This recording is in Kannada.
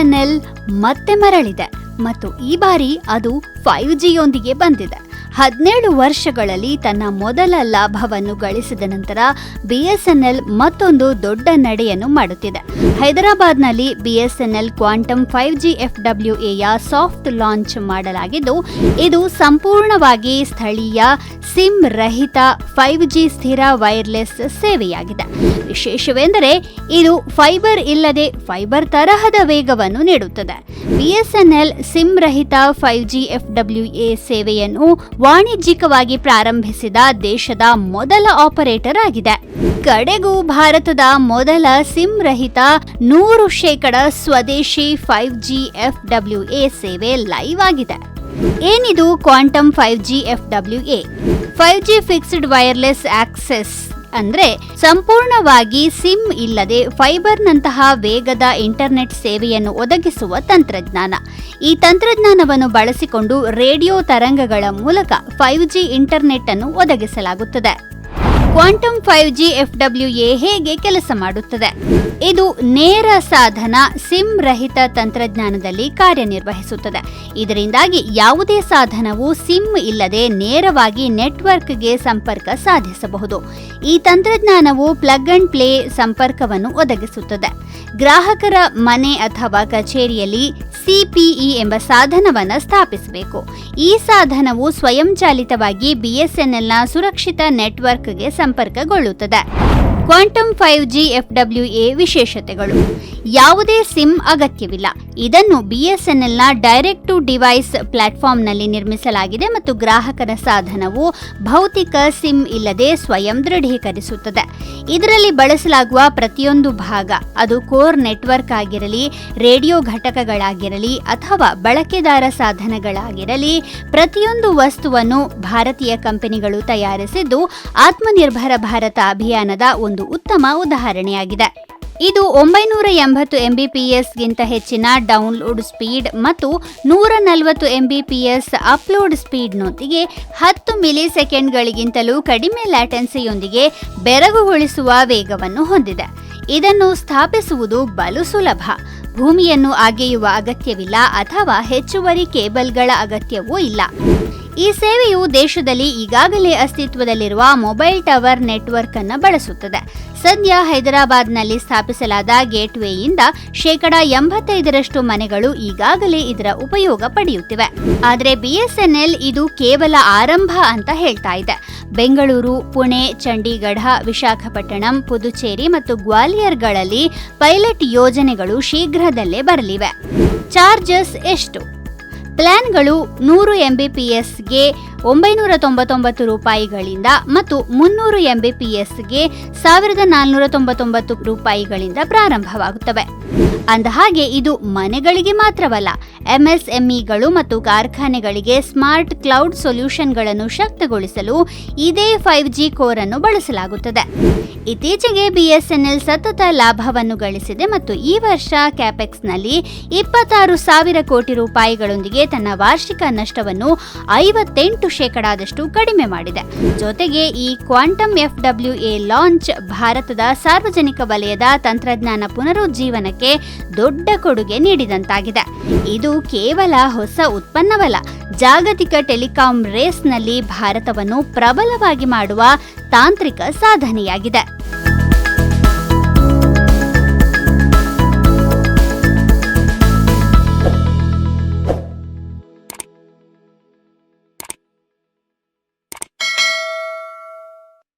ಬಿಎಸ್ಎನ್ಎಲ್ ಮತ್ತೆ ಮರಳಿದೆ. ಮತ್ತು ಈ ಬಾರಿ ಅದು ಫೈವ್ ಜಿಯೊಂದಿಗೆ ಬಂದಿದೆ. ಹದಿನೇಳು ವರ್ಷಗಳಲ್ಲಿ ತನ್ನ ಮೊದಲ ಲಾಭವನ್ನು ಗಳಿಸಿದ ನಂತರ ಬಿಎಸ್ಎನ್ಎಲ್ ಮತ್ತೊಂದು ದೊಡ್ಡ ನಡೆಯನ್ನು ಮಾಡುತ್ತಿದೆ. ಹೈದರಾಬಾದ್ನಲ್ಲಿ BSNL quantum five G F W A soft launch ಮಾಡಲಾಗಿದ್ದು, ಇದು ಸಂಪೂರ್ಣವಾಗಿ ಸ್ಥಳೀಯ ಸಿಮ್ ರಹಿತ ಫೈವ್ ಜಿ ಸ್ಥಿರ ವೈರ್ಲೆಸ್ ಸೇವೆಯಾಗಿದೆ. ವಿಶೇಷವೆಂದರೆ ಇದು ಫೈಬರ್ ಇಲ್ಲದೆ ಫೈಬರ್ ತರಹದ ವೇಗವನ್ನು ನೀಡುತ್ತದೆ. ಬಿಎಸ್ಎನ್ಎಲ್ ಸಿಮ್ ರಹಿತ five G F W A ಸೇವೆಯನ್ನು ವಾಣಿಜ್ಯಿಕವಾಗಿ ಪ್ರಾರಂಭಿಸಿದ ದೇಶದ ಮೊದಲ ಆಪರೇಟರ್ ಆಗಿದೆ. ಕಡೆಗೂ ಭಾರತದ ಮೊದಲ ಸಿಮ್ ರಹಿತ ನೂರು ಶೇಕಡ ಸ್ವದೇಶಿ five G F W A ಸೇವೆ ಲೈವ್ ಆಗಿದೆ. ಏನಿದು quantum five G F W A? Five G fixed wireless access ಅಂದ್ರೆ ಸಂಪೂರ್ಣವಾಗಿ ಸಿಮ್ ಇಲ್ಲದೆ ಫೈಬರ್ನಂತಹ ವೇಗದ ಇಂಟರ್ನೆಟ್ ಸೇವೆಯನ್ನು ಒದಗಿಸುವ ತಂತ್ರಜ್ಞಾನ. ಈ ತಂತ್ರಜ್ಞಾನವನ್ನು ಬಳಸಿಕೊಂಡು ರೇಡಿಯೋ ತರಂಗಗಳ ಮೂಲಕ ಫೈವ್ ಜಿ ಇಂಟರ್ನೆಟ್ ಅನ್ನು ಒದಗಿಸಲಾಗುತ್ತದೆ. Quantum five G F W A ಹೇಗೆ ಕೆಲಸ ಮಾಡುತ್ತದೆ? ಇದು ನೇರ ಸಾಧನ ಸಿಮ್ ರಹಿತ ತಂತ್ರಜ್ಞಾನದಲ್ಲಿ ಕಾರ್ಯನಿರ್ವಹಿಸುತ್ತದೆ. ಇದರಿಂದಾಗಿ ಯಾವುದೇ ಸಾಧನವು ಸಿಮ್ ಇಲ್ಲದೆ ನೇರವಾಗಿ ನೆಟ್ವರ್ಕ್ಗೆ ಸಂಪರ್ಕ ಸಾಧಿಸಬಹುದು. ಈ ತಂತ್ರಜ್ಞಾನವು ಪ್ಲಗ್ ಅಂಡ್ ಪ್ಲೇ ಸಂಪರ್ಕವನ್ನು ಒದಗಿಸುತ್ತದೆ. ಗ್ರಾಹಕರ ಮನೆ ಅಥವಾ ಕಚೇರಿಯಲ್ಲಿ ಸಿಪಿಇ ಎಂಬ ಸಾಧನವನ್ನು ಸ್ಥಾಪಿಸಬೇಕು. ಈ ಸಾಧನವು ಸ್ವಯಂಚಾಲಿತವಾಗಿ ಬಿಎಸ್ಎನ್ಎಲ್ನ ಸುರಕ್ಷಿತ ನೆಟ್ವರ್ಕ್ಗೆ ಸಂಪರ್ಕಗೊಳ್ಳುತ್ತದೆ. Quantum five G F W A ವಿಶೇಷತೆಗಳು. ಯಾವುದೇ ಸಿಮ್ ಅಗತ್ಯವಿಲ್ಲ. ಇದನ್ನು ಬಿಎಸ್ಎನ್ಎಲ್ನ ಡೈರೆಕ್ಟ್ ಟು ಡಿವೈಸ್ ಪ್ಲಾಟ್ಫಾರ್ಮ್ನಲ್ಲಿ ನಿರ್ಮಿಸಲಾಗಿದೆ ಮತ್ತು ಗ್ರಾಹಕರ ಸಾಧನವು ಭೌತಿಕ ಸಿಮ್ ಇಲ್ಲದೆ ಸ್ವಯಂ ದೃಢೀಕರಿಸುತ್ತದೆ. ಇದರಲ್ಲಿ ಬಳಸಲಾಗುವ ಪ್ರತಿಯೊಂದು ಭಾಗ, ಅದು ಕೋರ್ ನೆಟ್ವರ್ಕ್ ಆಗಿರಲಿ, ರೇಡಿಯೋ ಘಟಕಗಳಾಗಿರಲಿ ಅಥವಾ ಬಳಕೆದಾರ ಸಾಧನಗಳಾಗಿರಲಿ, ಪ್ರತಿಯೊಂದು ವಸ್ತುವನ್ನು ಭಾರತೀಯ ಕಂಪನಿಗಳು ತಯಾರಿಸಿದ್ದು ಆತ್ಮನಿರ್ಭರ ಭಾರತ ಅಭಿಯಾನದ ಒಂದು ಉತ್ತಮ ಉದಾಹರಣೆಯಾಗಿದೆ. ಇದು ಒಂಬೈನೂರ ಎಂಬತ್ತು ಎಂಬಿಪಿಎಸ್ಗಿಂತ ಹೆಚ್ಚಿನ ಡೌನ್ಲೋಡ್ ಸ್ಪೀಡ್ ಮತ್ತು ನೂರ ನಲವತ್ತು ಎಂಬಿಪಿಎಸ್ ಅಪ್ಲೋಡ್ ಸ್ಪೀಡ್ನೊಂದಿಗೆ ಹತ್ತು ಮಿಲಿ ಸೆಕೆಂಡ್ಗಳಿಗಿಂತಲೂ ಕಡಿಮೆ ಲ್ಯಾಟೆನ್ಸಿಯೊಂದಿಗೆ ಬೆರಗುಗೊಳಿಸುವ ವೇಗವನ್ನು ಹೊಂದಿದೆ. ಇದನ್ನು ಸ್ಥಾಪಿಸುವುದು ಬಲು ಸುಲಭ. ಭೂಮಿಯನ್ನು ಅಗೆಯುವ ಅಗತ್ಯವಿಲ್ಲ ಅಥವಾ ಹೆಚ್ಚುವರಿ ಕೇಬಲ್ಗಳ ಅಗತ್ಯವೂ ಇಲ್ಲ. ಈ ಸೇವೆಯು ದೇಶದಲ್ಲಿ ಈಗಾಗಲೇ ಅಸ್ತಿತ್ವದಲ್ಲಿರುವ ಮೊಬೈಲ್ ಟವರ್ ನೆಟ್ವರ್ಕ್ ಅನ್ನು ಬಳಸುತ್ತದೆ. ಸದ್ಯ ಹೈದರಾಬಾದ್ನಲ್ಲಿ ಸ್ಥಾಪಿಸಲಾದ ಗೇಟ್ವೇಯಿಂದ ಶೇಕಡ ಎಂಬತ್ತೈದರಷ್ಟು ಮನೆಗಳು ಈಗಾಗಲೇ ಇದರ ಉಪಯೋಗ ಪಡೆಯುತ್ತಿವೆ. ಆದರೆ ಬಿಎಸ್ಎನ್ಎಲ್ ಇದು ಕೇವಲ ಆರಂಭ ಅಂತ ಹೇಳ್ತಾ ಇದೆ. ಬೆಂಗಳೂರು, ಪುಣೆ, ಚಂಡೀಗಢ, ವಿಶಾಖಪಟ್ಟಣಂ, ಪುದುಚೇರಿ ಮತ್ತು ಗ್ವಾಲಿಯರ್ಗಳಲ್ಲಿ ಪೈಲಟ್ ಯೋಜನೆಗಳು ಶೀಘ್ರದಲ್ಲೇ ಬರಲಿವೆ. ಚಾರ್ಜಸ್ ಎಷ್ಟು? ಪ್ಲಾನ್ಗಳು ನೂರು ಎಂಬಿಪಿಎಸ್ಗೆ ಒಂಬೈನೂರ ತೊಂಬತ್ತೊಂಬತ್ತು ರೂಪಾಯಿಗಳಿಂದ ಮತ್ತು ಮುನ್ನೂರು ಎಂಬಿಪಿಎಸ್ಗೆ ಸಾವಿರದ ನಾಲ್ನೂರ ತೊಂಬತ್ತೊಂಬತ್ತು ರೂಪಾಯಿಗಳಿಂದ ಪ್ರಾರಂಭವಾಗುತ್ತವೆ. ಅಂದಹಾಗೆ ಇದು ಮನೆಗಳಿಗೆ ಮಾತ್ರವಲ್ಲ ಎಂಎಸ್ಎಂಇಗಳು ಮತ್ತು ಕಾರ್ಖಾನೆಗಳಿಗೆ ಸ್ಮಾರ್ಟ್ ಕ್ಲೌಡ್ ಸೊಲ್ಯೂಷನ್ಗಳನ್ನು ಶಕ್ತಗೊಳಿಸಲು ಇದೇ ಫೈವ್ ಜಿ ಕೋರ್ ಅನ್ನು ಬಳಸಲಾಗುತ್ತದೆ. ಇತ್ತೀಚೆಗೆ ಬಿಎಸ್ಎನ್ಎಲ್ ಸತತ ಲಾಭವನ್ನು ಗಳಿಸಿದೆ ಮತ್ತು ಈ ವರ್ಷ ಕ್ಯಾಪೆಕ್ಸ್ನಲ್ಲಿ ಇಪ್ಪತ್ತಾರು ಸಾವಿರ ಕೋಟಿ ರೂಪಾಯಿಗಳೊಂದಿಗೆ ತನ್ನ ವಾರ್ಷಿಕ ನಷ್ಟವನ್ನು ಐವತ್ತೆಂಟು ಶೇಕಡಾದಷ್ಟು ಕಡಿಮೆ ಮಾಡಿದೆ. ಜೊತೆಗೆ ಈ quantum F W A launch ಭಾರತದ ಸಾರ್ವಜನಿಕ ವಲಯದ ತಂತ್ರಜ್ಞಾನ ಪುನರುಜ್ಜೀವನಕ್ಕೆ ದೊಡ್ಡ ಕೊಡುಗೆ ನೀಡಿದಂತಾಗಿದೆ. ಇದು ಕೇವಲ ಹೊಸ ಉತ್ಪನ್ನವಲ್ಲ. ಜಾಗತಿಕ ಟೆಲಿಕಾಂ ರೇಸ್ನಲ್ಲಿ ಭಾರತವನ್ನು ಪ್ರಬಲವಾಗಿ ಮಾಡುವ ತಾಂತ್ರಿಕ ಸಾಧನೆಯಾಗಿದೆ.